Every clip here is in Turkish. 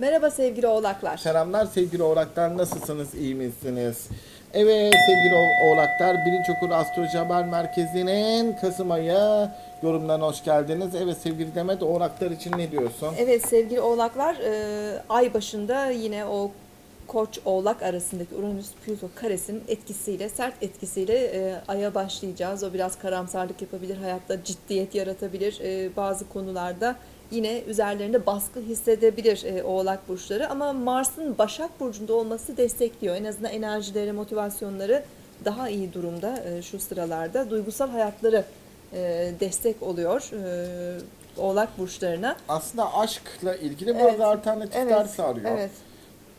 Merhaba sevgili oğlaklar. Selamlar sevgili oğlaklar nasılsınız iyi misiniz? Evet sevgili oğlaklar Birinci Okur Astroloji Haber Merkezi'nin Kasım ayı yorumlarına hoş geldiniz. Evet sevgili Demet oğlaklar için ne diyorsun? Evet sevgili oğlaklar e, ay başında yine o Koç Oğlak arasındaki Uranüs Plüto karesinin etkisiyle sert etkisiyle e, aya başlayacağız. O biraz karamsarlık yapabilir, hayatta ciddiyet yaratabilir. E, bazı konularda yine üzerlerinde baskı hissedebilir e, Oğlak burçları ama Mars'ın Başak burcunda olması destekliyor. En azından enerjileri, motivasyonları daha iyi durumda e, şu sıralarda. Duygusal hayatları e, destek oluyor e, Oğlak burçlarına. Aslında aşkla ilgili bazı Evet, alternatifler Evet, sağlıyor. evet.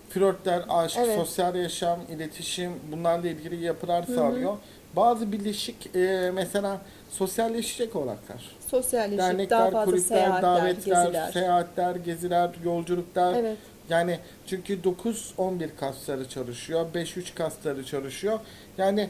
Flörtler, aşk, Evet. sosyal yaşam, iletişim bunlarla ilgili yapılar sağlıyor. Bazı birleşik e, mesela sosyalleşecek oğlaklar. Sosyalleşip daha Dernekler, fazla kulüpler, seyahatler, davetler, geziler. seyahatler, geziler, yolculuklar. Evet. Yani çünkü 9-11 kasları çalışıyor, 5-3 kasları çalışıyor. Yani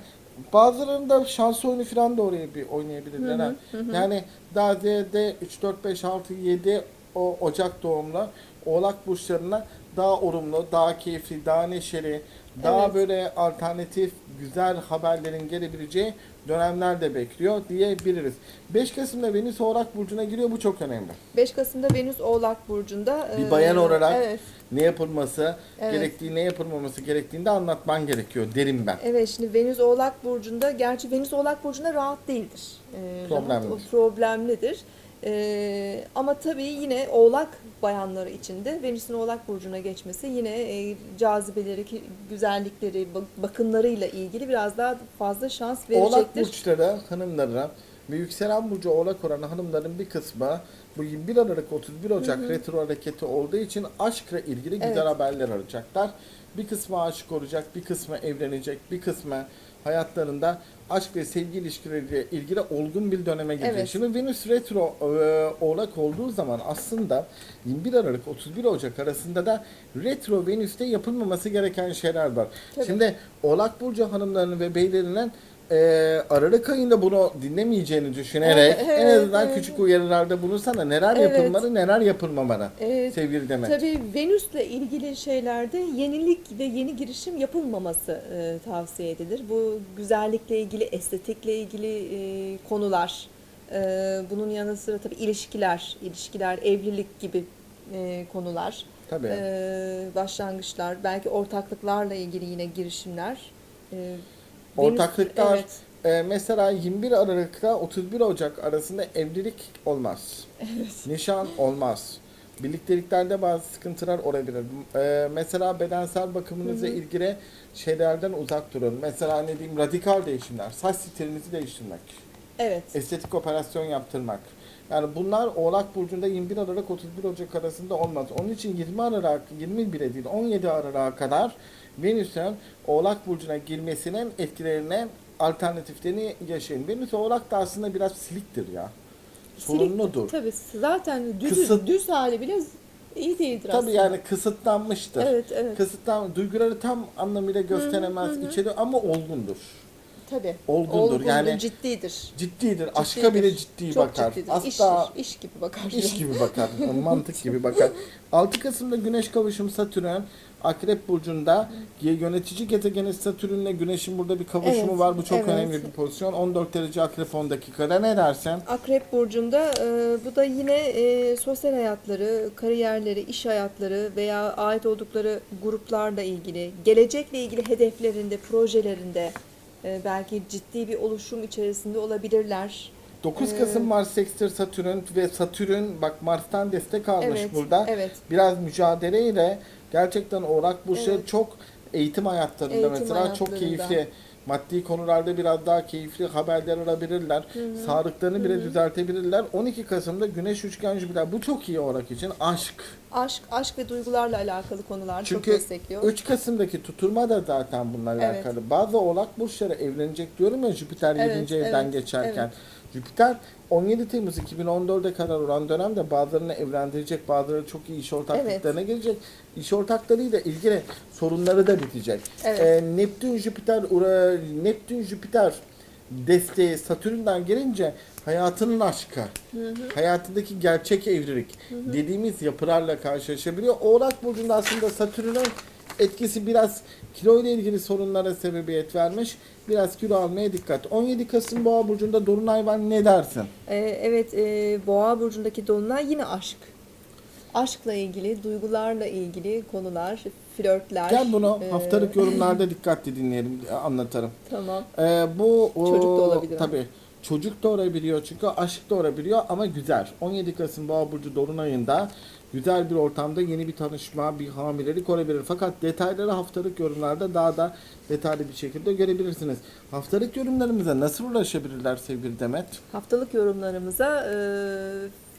bazılarında şans oyunu falan da oraya bir oynayabilirler. ha. Yani daha ziyade 3, 4, 5, 6, 7 o Ocak doğumlu Oğlak burçlarına daha olumlu, daha keyifli, daha neşeli, daha Evet. böyle alternatif, güzel haberlerin gelebileceği dönemler de bekliyor diyebiliriz. 5 Kasım'da Venüs Oğlak Burcu'na giriyor, bu çok önemli. 5 Kasım'da Venüs Oğlak Burcu'nda. Bir bayan olarak Evet. ne yapılması Evet. gerektiği, ne yapılmaması gerektiğini de anlatman gerekiyor derim ben. Evet şimdi Venüs Oğlak Burcu'nda, gerçi Venüs Oğlak Burcu'nda rahat değildir. Problemlidir. Rahat, problemlidir. E, ama tabii yine Oğlak bayanları için de Venüs'ün Oğlak Burcu'na geçmesi yine e, cazibeleri, ki- güzellikleri, bak- bakımlarıyla ilgili biraz daha fazla şans Oğlak verecektir. burçları hanımlara ve yükselen burcu oğlak olan hanımların bir kısmı bu 21 Aralık 31 Ocak retro hareketi olduğu için aşkla ilgili güzel Evet. haberler alacaklar. Bir kısmı aşık olacak, bir kısmı evlenecek, bir kısmı hayatlarında aşk ve sevgi ilişkileriyle ilgili olgun bir döneme girecek. Evet. Şimdi Venüs retro e, oğlak olduğu zaman aslında 21 Aralık 31 Ocak arasında da retro Venüs'te yapılmaması gereken şeyler var. Tabii. Şimdi Oğlak Burcu hanımlarının ve beylerinin e, Aralık ayında bunu dinlemeyeceğini düşünerek Evet, en azından evet. küçük uyarılarda bulunsana neler Evet. yapılmalı neler yapılmamalı Evet. sevgili Demet. Tabii Venüs'le ilgili şeylerde yenilik ve yeni girişim yapılmaması e, tavsiye edilir. Bu güzellikle ilgili, estetikle ilgili e, konular. E, bunun yanı sıra tabii ilişkiler, ilişkiler, evlilik gibi e, konular. Tabii. E, başlangıçlar, belki ortaklıklarla ilgili yine girişimler. E, Ortaklıklar evet, e, mesela 21 Aralık'ta 31 Ocak arasında evlilik olmaz. Nişan olmaz. Birlikteliklerde bazı sıkıntılar olabilir. E, mesela bedensel bakımınızla ilgili şeylerden uzak durun. Mesela ne diyeyim radikal değişimler, saç stilinizi değiştirmek. evet. estetik operasyon yaptırmak. Yani bunlar Oğlak Burcu'nda 21 Aralık 31 Ocak arasında olmaz. Onun için 20 Aralık, 21'e değil 17 Aralık'a kadar Venüs'ün Oğlak Burcu'na girmesinin etkilerine alternatiflerini yaşayın. Venüs Oğlak da aslında biraz siliktir ya. Sorunludur. Tabii zaten düz, Kısıt- düz hali bile iyi değildir Tabii aslında. yani kısıtlanmıştır. Evet, evet. Kısıtlan, duyguları tam anlamıyla gösteremez, içeri ama olgundur. Tabii. Olgundur, yani- ciddidir. Ciddidir, aşka Ciddidir. bile ciddi Çok bakar. ciddidir. Asla İş, iş gibi bakar. İş gibi bakar, mantık gibi bakar. 6 Kasım'da Güneş kavuşum Satürn Akrep burcunda yönetici gezegeni Satürn'le Güneş'in burada bir kavuşumu Evet, var. Bu çok evet. önemli bir pozisyon. 14 derece Akrep 10 dakikada ne dersen? Akrep burcunda e, bu da yine e, sosyal hayatları, kariyerleri, iş hayatları veya ait oldukları gruplarla ilgili, gelecekle ilgili hedeflerinde, projelerinde belki ciddi bir oluşum içerisinde olabilirler. 9 Ee, Kasım Mars Sextil Satürn ve Satürn bak Mars'tan destek almış Evet, burada. evet. Biraz mücadeleyle gerçekten Oğlak Burcu Evet. çok eğitim hayatlarında Eğitim mesela çok hayatlarında. keyifli. Maddi konularda biraz daha keyifli haberler alabilirler. Sağlıklarını bile düzeltebilirler. 12 Kasım'da Güneş Üçgen Jüpiter. Bu çok iyi Oğlak için. Aşk. Aşk, aşk ve duygularla alakalı konular Çünkü çok destekliyor. 3 Kasım'daki tutulma da zaten bununla Evet. alakalı. Bazı Oğlak Burçları evlenecek diyorum ya Jüpiter 7. Evet, evden evet, geçerken. evet. Jüpiter 17 Temmuz 2014'e kadar olan dönemde bazılarını evlendirecek, bazıları çok iyi iş ortaklıklarına girecek. İş ortaklarıyla ilgili sorunları da bitecek. Evet. Ee, Neptün Jüpiter Ura- Neptün Jüpiter desteği Satürn'den gelince hayatının aşkı, hayatındaki gerçek evlilik dediğimiz yapılarla karşılaşabiliyor. Oğlak Burcu'nda aslında Satürn'ün etkisi biraz kilo ile ilgili sorunlara sebebiyet vermiş. Biraz kilo almaya dikkat. 17 Kasım Boğa Burcu'nda Dolunay var ne dersin? Ee, evet, e, Boğa burcundaki dolunay yine aşk. Aşkla ilgili, duygularla ilgili konular, flörtler. Gel bunu e, haftalık yorumlarda dikkatli dinleyelim, anlatırım. Tamam. Ee, bu o, Çocuk da olabilir ama. Çocuk da olabiliyor çünkü aşk da olabiliyor ama güzel. 17 Kasım Boğa Burcu Dolunay'ında güzel bir ortamda yeni bir tanışma, bir hamilelik olabilir. Fakat detayları haftalık yorumlarda daha da detaylı bir şekilde görebilirsiniz. Haftalık yorumlarımıza nasıl ulaşabilirler sevgili Demet? Haftalık yorumlarımıza e,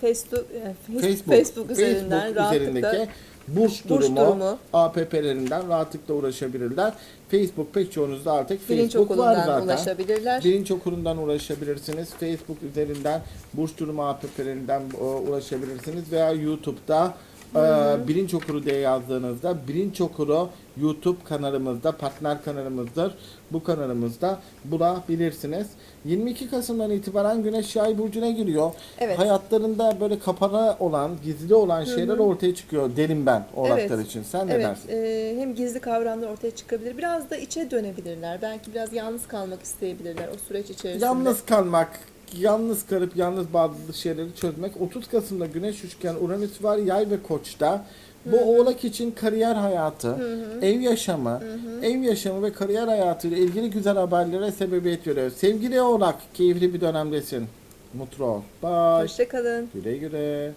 Facebook, e, Face- Facebook, Facebook üzerinden Facebook rahatlıkla üzerindeki burç Burç durumu, durumu. APP'lerinden rahatlıkla ulaşabilirler. Facebook pek çoğunuzda artık bilinç Facebook var zaten. ulaşabilirler. Bilinç okulundan ulaşabilirsiniz. Facebook üzerinden burç durumu APP'lerinden e, ulaşabilirsiniz veya YouTube'da e, bilinç okuru diye yazdığınızda bilinç okuru YouTube kanalımızda partner kanalımızdır. Bu kanalımızda bulabilirsiniz. 22 Kasım'dan itibaren Güneş Yay burcuna giriyor. Evet. Hayatlarında böyle kapana olan, gizli olan şeyler ortaya çıkıyor derim ben oğlaklar Evet. için. Sen ne Evet, dersin? e, hem gizli kavramlar ortaya çıkabilir. Biraz da içe dönebilirler. Belki biraz yalnız kalmak isteyebilirler o süreç içerisinde. Yalnız kalmak, yalnız kalıp yalnız bazı şeyleri çözmek. 30 Kasım'da Güneş üçgen Uranüs var Yay ve Koç'ta. Bu oğlak için kariyer hayatı, ev yaşamı, ev yaşamı ve kariyer hayatı ile ilgili güzel haberlere sebebiyet veriyor. Sevgili oğlak, keyifli bir dönemdesin. Mutlu ol. Bye. Hoşçakalın. Güle güle.